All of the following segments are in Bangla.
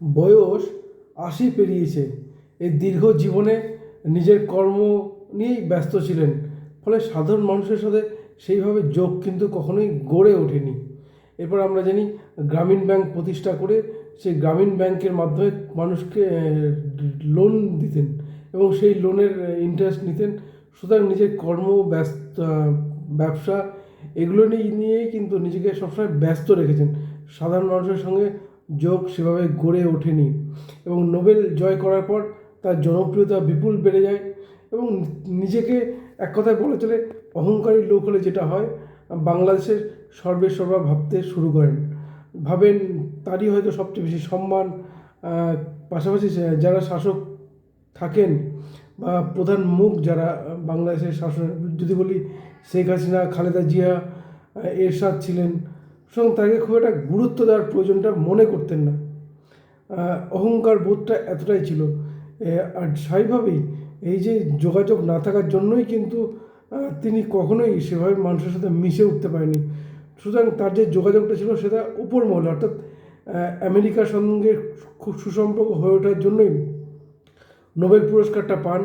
বয়স আশি পেরিয়েছে। এই দীর্ঘ জীবনে নিজের কর্ম নিয়েই ব্যস্ত ছিলেন, ফলে সাধারণ মানুষের সাথে সেইভাবে যোগ কিন্তু কখনোই গড়ে ওঠেনি। এরপর আমরা জানি, গ্রামীণ ব্যাংক প্রতিষ্ঠা করে সেই গ্রামীণ ব্যাংকের মাধ্যমে মানুষকে লোন দিতেন এবং সেই লোনের ইন্টারেস্ট নিতেন। সুতরাং নিজের কর্ম, ব্যস্ত ব্যবসা এগুলো নিয়ে, নিয়েই কিন্তু নিজেকে সবসময় ব্যস্ত রেখেছেন। সাধারণ মানুষের সঙ্গে যোগ সেভাবে গড়ে ওঠেনি এবং নোবেল জয় করার পর তার জনপ্রিয়তা বিপুল বেড়ে যায় এবং নিজেকে এক কথায় বলে চলে অহংকারী লোক হলে যেটা হয়, বাংলাদেশের সর্বেসর্বা ভাবতে শুরু করেন। ভাবেন তারই হয়তো সবচেয়ে বেশি সম্মান পাশাপাশি যারা শাসক থাকেন বা প্রধান মুখ যারা, বাংলাদেশের শাসন, যদি বলি শেখ হাসিনা, খালেদা জিয়া এরশাদ ছিলেন সুতরাং তাকে খুব একটা গুরুত্ব দেওয়ার প্রয়োজনটা মনে করতেন না। অহংকার বোধটা এতটাই ছিল। আর স্বাভাবিকভাবেই এই যে যোগাযোগ না থাকার জন্যই কিন্তু তিনি কখনোই সেভাবে মানুষের সাথে মিশে উঠতে পারেনি সুতরাং তার যে যোগাযোগটা ছিল সেটা উপর মহলে অর্থাৎ আমেরিকার সঙ্গে খুব সুসম্পর্ক হয়ে ওঠার জন্যই নোবেল পুরস্কারটা পান।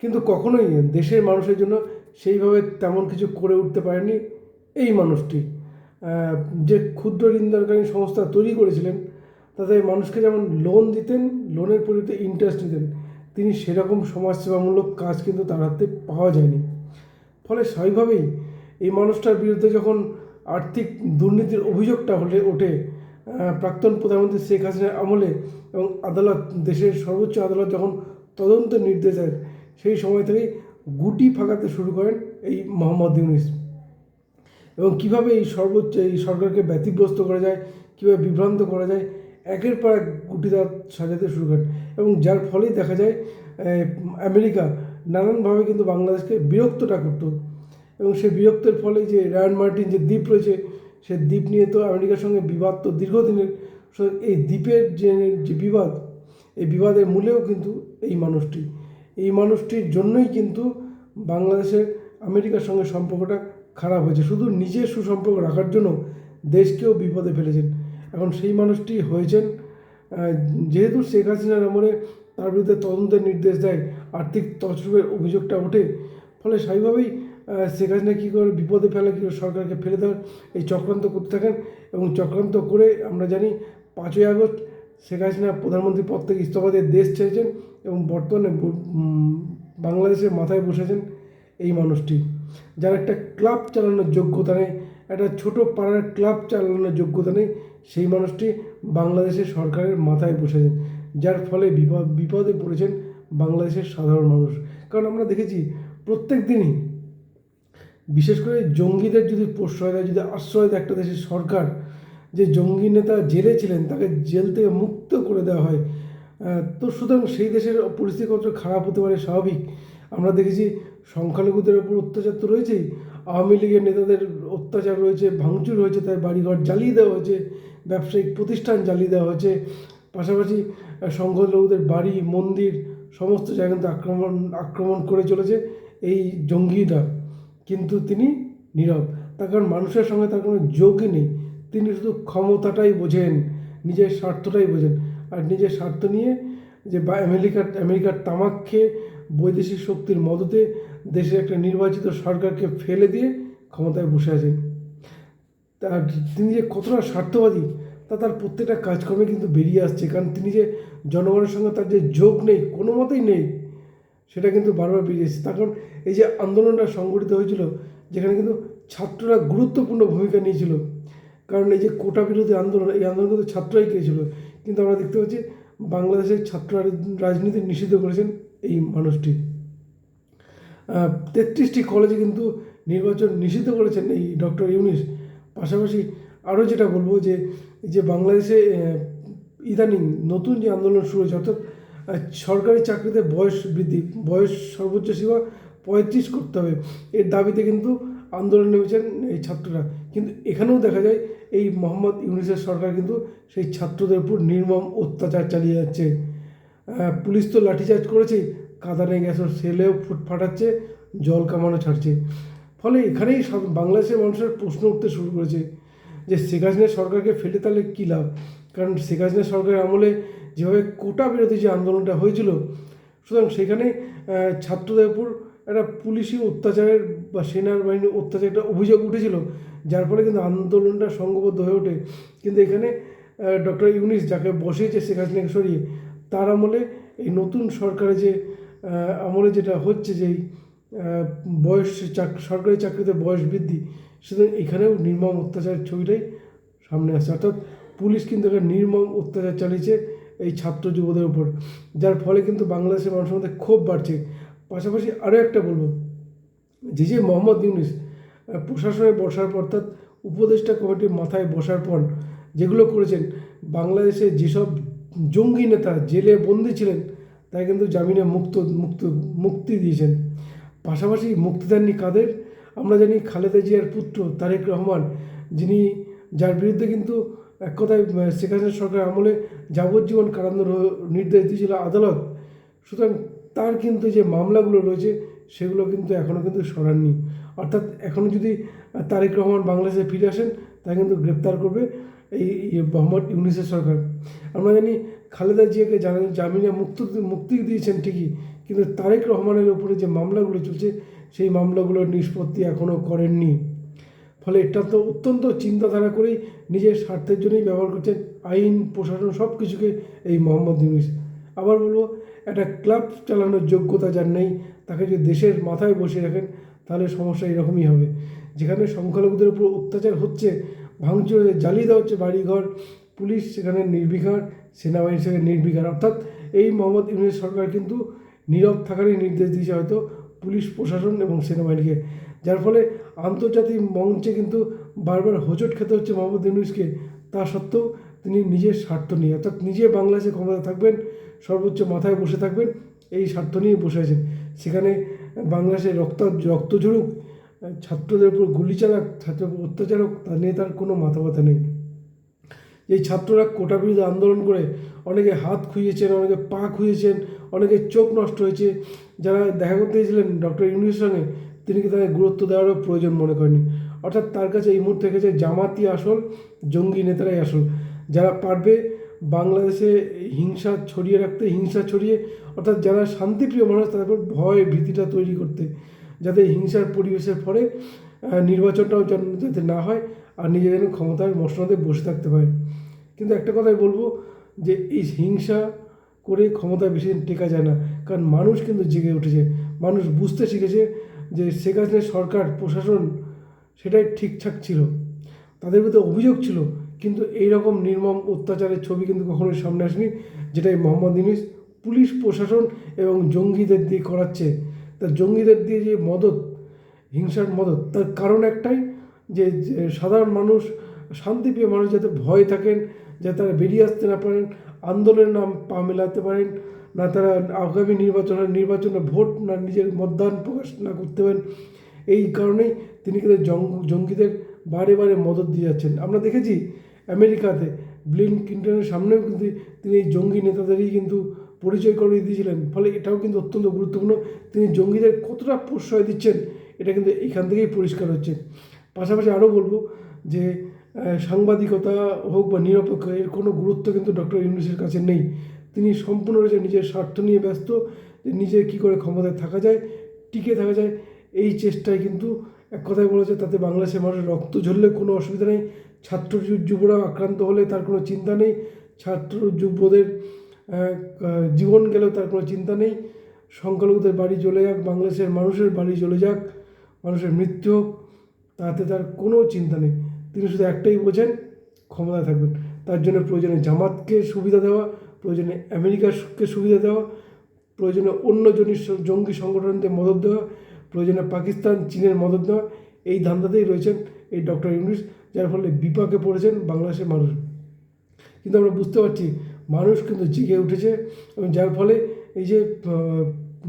কিন্তু কখনোই দেশের মানুষের জন্য সেইভাবে তেমন কিছু করে উঠতে পারেনি এই মানুষটি। যে ক্ষুদ্র ঋণদানকারী সংস্থা তৈরি করেছিলেন, তাতে মানুষকে যেমন লোন দিতেন লোনের পরিবর্তে ইন্টারেস্ট দিতেন তিনি সেরকম সমাজসেবামূলক কাজ কিন্তু তার হাতে পাওয়া যায়নি। ফলে স্বাভাবিকভাবেই এই মানুষটার বিরুদ্ধে যখন আর্থিক দুর্নীতির অভিযোগটা হলে ওঠে প্রাক্তন প্রধানমন্ত্রী শেখ হাসিনার আমলে এবং আদালত, দেশের সর্বোচ্চ আদালত যখন তদন্ত নির্দেশ দেয়, সেই সময় থেকেই গুটি ফাঁকাতে শুরু করেন এই মোহাম্মদ ইউনিস। এবং কীভাবে এই সর্বোচ্চ, এই সরকারকে ব্যতিগ্রস্ত করা যায়, কীভাবে বিভ্রান্ত করা যায়, একের পর এক গুটি গুটিদাত সাজাতে শুরু করেন। এবং যার ফলেই দেখা যায় আমেরিকা নানানভাবে কিন্তু বাংলাদেশকে বিরক্তটা করতো। এবং সেই বিরক্তের ফলে যে রায়ন মার্টিন যে দ্বীপ রয়েছে, সে দ্বীপ নিয়ে তো আমেরিকার সঙ্গে বিবাদ তো দীর্ঘদিনের। এই দ্বীপের যে যে বিবাদ, এই বিবাদের মূলেও কিন্তু এই মানুষটি। এই মানুষটির জন্যই কিন্তু বাংলাদেশের আমেরিকার সঙ্গে সম্পর্কটা খারাপ হয়েছে। শুধু নিজের সুসম্পর্ক রাখার জন্য দেশকেও বিপদে ফেলেছেন। এখন সেই মানুষটি হয়েছেন যেহেতু শেখ হাসিনার আমলে তার বিরুদ্ধে তদন্তের নির্দেশ দেয়, আর্থিক তছরুপের অভিযোগটা ওঠে। ফলে স্বাভাবিকভাবেই শেখ হাসিনা কী করে বিপদে ফেলা, কী করে সরকারকে ফেলে দেওয়ার, এই চক্রান্ত করতে থাকেন। এবং চক্রান্ত করে আমরা জানি, পাঁচই আগস্ট শেখ হাসিনা প্রধানমন্ত্রী পদ থেকে ইস্তফা দিয়ে দেশ ছেড়েছেন এবং বর্তমানে বাংলাদেশের মাথায় বসেছেন এই মানুষটি। যার একটা ক্লাব চালানোর যোগ্যতা নেই, একটা ছোট পাড়ার ক্লাব চালানোর যোগ্যতা নেই, সেই মানুষটি বাংলাদেশের সরকারের মাথায় বসেছেন যার ফলে বিপদ পড়েছেন বাংলাদেশের সাধারণ মানুষ। কারণ আমরা দেখেছি প্রত্যেক দিনই, বিশেষ করে জঙ্গিদের যদি প্রশ্রয় দেয়, যদি আশ্রয় দেয় একটা দেশের সরকার, যে জঙ্গি নেতা জেলে ছিলেন, তাকে জেল থেকে মুক্ত করে দেওয়া হয় তো সুতরাং সেই দেশের পরিস্থিতি কতটা খারাপ হতে পারে স্বাভাবিক, আমরা দেখেছি সংখ্যালঘুদের ওপর অত্যাচার তো রয়েছেই। আওয়ামী লীগের নেতাদের অত্যাচার রয়েছে, ভাঙচুর হয়েছে তার বাড়িঘর জ্বালিয়ে দেওয়া হয়েছে, ব্যবসায়িক প্রতিষ্ঠান জ্বালিয়ে দেওয়া হয়েছে। পাশাপাশি সংখ্যালঘুদের বাড়ি, মন্দির, সমস্ত জায়গা কিন্তু আক্রমণ আক্রমণ করে চলেছে এই জঙ্গিরা। কিন্তু তিনি নীরব। তার কারণ মানুষের সঙ্গে তার কোনো যোগই নেই। তিনি শুধু ক্ষমতাটাই বোঝেন, নিজের স্বার্থটাই বোঝেন। আর নিজের স্বার্থ নিয়ে যে আমেরিকার আমেরিকার তামাক খেয়ে বৈদেশিক শক্তির মদতে দেশের একটা নির্বাচিত সরকারকে ফেলে দিয়ে ক্ষমতায় বসে আছেন। তার তিনি যে কতটা স্বার্থবাদী, তা তার প্রত্যেকটা কাজকর্মে কিন্তু বেরিয়ে আসছে। কারণ তিনি যে জনগণের সঙ্গে তার যে যোগ নেই, কোনো মতেই নেই, সেটা কিন্তু বারবার বেরিয়ে এসেছে। তার কারণ এই যে আন্দোলনটা সংগঠিত হয়েছিল, যেখানে কিন্তু ছাত্ররা গুরুত্বপূর্ণ ভূমিকা নিয়েছিল। কারণ এই যে কোটা বিরোধী আন্দোলন, এই আন্দোলন কিন্তু ছাত্ররাই করেছিল কিন্তু আমরা দেখতে পাচ্ছি বাংলাদেশের ছাত্র রাজনীতি নিষিদ্ধ করেছেন এই মানুষটি। তেত্রিশটি কলেজে কিন্তু নির্বাচন নিষিদ্ধ করেছেন এই ডক্টর ইউনিস। পাশাপাশি আরও যেটা বলব যে যে বাংলাদেশে ইদানিং নতুন যে আন্দোলন শুরু হয়েছে, অর্থাৎ সরকারি চাকরিতে বয়স বৃদ্ধি, বয়স সর্বোচ্চ সীমা পঁয়ত্রিশ করতে হবে, এর দাবিতে কিন্তু আন্দোলন নেমেছেন এই ছাত্ররা। কিন্তু এখানেও দেখা যায়, এই মোহাম্মদ ইউনিসের সরকার কিন্তু সেই ছাত্রদের উপর নির্মম অত্যাচার চালিয়ে যাচ্ছে। পুলিশ তো লাঠিচার্জ করেছেই কাঁদানে গ্যাসের সেলেও ফুট ফাটাচ্ছে, জল কামানো ছাড়ছে। ফলে এখানেই বাংলাদেশের মানুষের প্রশ্ন উঠতে শুরু করেছে যে শেখ হাসিনা সরকারকে ফেলে তাহলে কী লাভ? কারণ শেখ হাসিনা সরকারের আমলে যেভাবে কোটা বিরোধী যে আন্দোলনটা হয়েছিল, সুতরাং সেখানে ছাত্রদের উপর একটা পুলিশি অত্যাচারের বা সেনার বাহিনীর অত্যাচার একটা অভিযোগ উঠেছিল, যার ফলে কিন্তু আন্দোলনটা সংঘবদ্ধ হয়ে ওঠে। কিন্তু এখানে ডক্টর ইউনিস যাকে বসিয়েছে শেখ হাসিনাকে সরিয়ে, তার আমলে এই নতুন সরকারে যে আমলে যেটা হচ্ছে আহ, বয়স চাক সরকারি চাকরিতে বয়স বৃদ্ধি সুতরাং এখানেও নির্মম অত্যাচারের ছবিটাই সামনে আসছে। অর্থাৎ পুলিশ কিন্তু একটা নির্মম অত্যাচার চালিয়েছে এই ছাত্র যুবদের উপর যার ফলে কিন্তু বাংলাদেশের মানুষের মধ্যে ক্ষোভ বাড়ছে। পাশাপাশি আরও একটা বলব যে যে মোহাম্মদ ইউনিস প্রশাসনে বসার পর অর্থাৎ উপদেষ্টা কমিটির মাথায় বসার পর যেগুলো করেছেন বাংলাদেশে যেসব জঙ্গি নেতা জেলে বন্দী ছিলেন তাই কিন্তু জামিনে মুক্ত মুক্ত, মুক্তি দিয়েছেন। পাশাপাশি মুক্তি দেননি কাদের? আমরা জানি খালেদা জিয়ার পুত্র তারেক রহমান, যিনি যার বিরুদ্ধে কিন্তু এক কথায় শেখ হাসিনা সরকার আমলে যাবজ্জীবন কারান্দর নির্দেশ দিয়েছিল আদালত। সুতরাং তার কিন্তু যে মামলাগুলো রয়েছে, সেগুলো কিন্তু এখনও কিন্তু সরাননি। অর্থাৎ এখনও যদি তারেক রহমান বাংলাদেশে ফিরে আসেন তা কিন্তু গ্রেপ্তার করবে এই এই মোহাম্মদ ইউনিসের সরকার। আমরা জানি খালেদা জিয়াকে জামিনে মুক্ত, মুক্তি দিয়েছেন ঠিকই, কিন্তু তারেক রহমানের উপরে যে মামলাগুলো চলছে, সেই মামলাগুলোর নিষ্পত্তি এখনও করেননি। ফলে এটা তো অত্যন্ত চিন্তাধারা করেই নিজের স্বার্থের জন্যই ব্যবহার করছেন আইন, প্রশাসন সব কিছুকে এই মোহাম্মদ ইউনিস। আবার বলব, একটা ক্লাব চালানোর যোগ্যতা যার নেই, তাকে যদি দেশের মাথায় বসিয়ে রাখেন, তাহলে সমস্যা এরকমই হবে। যেখানে সংখ্যালঘুদের উপর অত্যাচার হচ্ছে, ভাঙচুর জ্বালিয়ে দেওয়া হচ্ছে বাড়িঘর, পুলিশ সেখানে নির্বিকার সেনাবাহিনী সেখানে নির্বিকার। অর্থাৎ এই মোহাম্মদ ইউনিস সরকার কিন্তু নীরব থাকারই নির্দেশ দিয়েছে হয়তো পুলিশ, প্রশাসন এবং সেনাবাহিনীকে। যার ফলে আন্তর্জাতিক মঞ্চে কিন্তু বারবার হোঁচট খেতে হচ্ছে মোহাম্মদ ইউনুসকে। তা সত্ত্বেও তিনি নিজের স্বার্থ নিয়ে, অর্থাৎ নিজে বাংলাদেশে ক্ষমতা থাকবেন, সর্বোচ্চ মাথায় বসে থাকবেন, এই স্বার্থ নিয়ে বসে আছেন। সেখানে বাংলাদেশে রক্ত রক্ত ঝরুক, ছাত্রদের উপর গুলি চালাক ছাত্র অত্যাচারক অত্যাচার তা নিয়ে তার কোনো মাথা ব্যথা নেই। এই ছাত্ররা কোটা বিরোধী আন্দোলন করে অনেকে হাত খুঁজেছেন অনেকে পা খুঁজেছেন অনেকে চোখ নষ্ট হয়েছে। যারা দেখা করতে গিয়েছিলেন ডক্টর ইউনুসের সঙ্গে, তিনি কি তাদের গুরুত্ব দেওয়ারও প্রয়োজন মনে করেনি অর্থাৎ তার কাছে এই মুহূর্তে গেছে জামাতি আসল, জঙ্গি নেতারাই আসল। যারা পারবে বাংলাদেশে হিংসা ছড়িয়ে রাখতে, হিংসা ছড়িয়ে, অর্থাৎ যারা শান্তিপ্রিয় মানুষ, তাদের ভয় ভীতিটা তৈরি করতে। যাতে হিংসার পরিবেশের ফলে নির্বাচনটাও যাতে না হয় আর নিজে যেন ক্ষমতার মসনদে বসে থাকতে পারে। কিন্তু একটা কথাই বলব যে, এই হিংসা করে ক্ষমতায় বেশি দিন টেকা যায় না। কারণ মানুষ কিন্তু জেগে উঠেছে। মানুষ বুঝতে শিখেছে যে, শেখ হাসিনার সরকার, প্রশাসন সেটাই ঠিকঠাক ছিল। তাদের বিরুদ্ধে অভিযোগ ছিল, কিন্তু এই রকম নির্মম অত্যাচারের ছবি কিন্তু কখনোই সামনে আসেনি, যেটাই মোহাম্মদ ইউনিস পুলিশ, প্রশাসন এবং জঙ্গিদের দিয়ে করাচ্ছে। তা জঙ্গিদের দিয়ে যে মদত, হিংসার মদত, তার কারণ একটাই যে সাধারণ মানুষ, শান্তিপ্রিয় মানুষ যাতে ভয় থাকেন, যাতে তারা বেরিয়ে আসতে না পারেন, আন্দোলনের নাম পা মেলাতে পারেন, না তারা আগামী নির্বাচনে নির্বাচনে ভোট না নিজের মতদান প্রকাশ না করতে পারেন, এই কারণেই তিনি কিন্তু জঙ্গ- জঙ্গিদের বারে বারে মদত দিয়ে যাচ্ছেন। আমরা দেখেছি আমেরিকাতে ব্লিন ক্লিন্টনের সামনেও কিন্তু তিনি এই জঙ্গি নেতাদেরই কিন্তু পরিচয় করিয়ে দিয়েছিলেন। ফলে এটাও কিন্তু অত্যন্ত গুরুত্বপূর্ণ, তিনি জঙ্গিদের কতটা প্রশ্রয় দিচ্ছেন, এটা কিন্তু এখান থেকেই পরিষ্কার হচ্ছে। পাশাপাশি আরও বলব যে সাংবাদিকতা হোক বা নিরপেক্ষ, এর কোনো গুরুত্ব কিন্তু ডক্টর ইউনুসের কাছে নেই। তিনি সম্পূর্ণ রয়েছে নিজের স্বার্থ নিয়ে ব্যস্ত, যে নিজে কী করে ক্ষমতায় থাকা যায়, টিকে থাকা যায়। এই চেষ্টায় কিন্তু এক কথায় বলা যায় তাতে বাংলাদেশের মানুষের রক্ত ঝরলে কোনো অসুবিধা নেই। ছাত্র যুবরা আক্রান্ত হলে তার কোনো চিন্তা নেই। ছাত্র যুবদের জীবন গেলেও তার কোনো চিন্তা নেই। সংখ্যালঘুদের বাড়ি চলে যাক, বাংলাদেশের মানুষের বাড়ি চলে যাক, মানুষের মৃত্যু হোক। তাতে তার কোনো চিন্তা নেই। তিনি শুধু একটাই বোঝেন ক্ষমতায় থাকবেন। তার জন্য প্রয়োজনে জামাতকে সুবিধা দেওয়া, প্রয়োজনে আমেরিকাকে সুবিধা দেওয়া, প্রয়োজনে অন্য জঙ্গি সংগঠনদের মদত দেওয়া, প্রয়োজনে পাকিস্তান, চীনের মদত দেওয়া, এই ধান্দাতেই রয়েছেন এই ডক্টর ইউনুস, যার ফলে বিপাকে পড়েছেন বাংলাদেশের মানুষ। কিন্তু আমরা বুঝতে পারছি, মানুষ কিন্তু জেগে উঠেছে এবং যার ফলে এই যে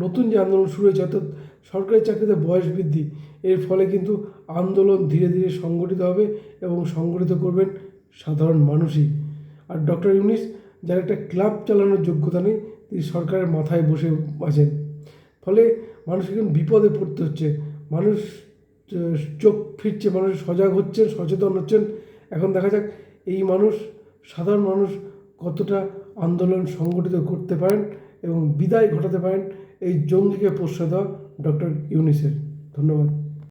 নতুন যে আন্দোলন শুরু হয়েছে, অর্থাৎ সরকারি চাকরিতে বয়স বৃদ্ধি। এর ফলে কিন্তু আন্দোলন ধীরে ধীরে সংগঠিত হবে এবং সংগঠিত করবেন সাধারণ মানুষই। আর ডক্টর ইউনিস, যার একটা ক্লাব চালানোর যোগ্যতা নেই, তিনি সরকারের মাথায় বসে আছেন। ফলে মানুষ এখন বিপদে পড়তে হচ্ছে। মানুষ চোখ ফিরছে, মানুষ সজাগ হচ্ছেন, সচেতন হচ্ছেন। এখন দেখা যাক এই মানুষ, সাধারণ মানুষ কতটা আন্দোলন সংগঠিত করতে পারেন এবং বিদায় ঘটাতে পারেন, এই জঙ্গিকে প্রশ্রয় দেওয়া ডক্টর ইউনিসের ধন্যবাদ।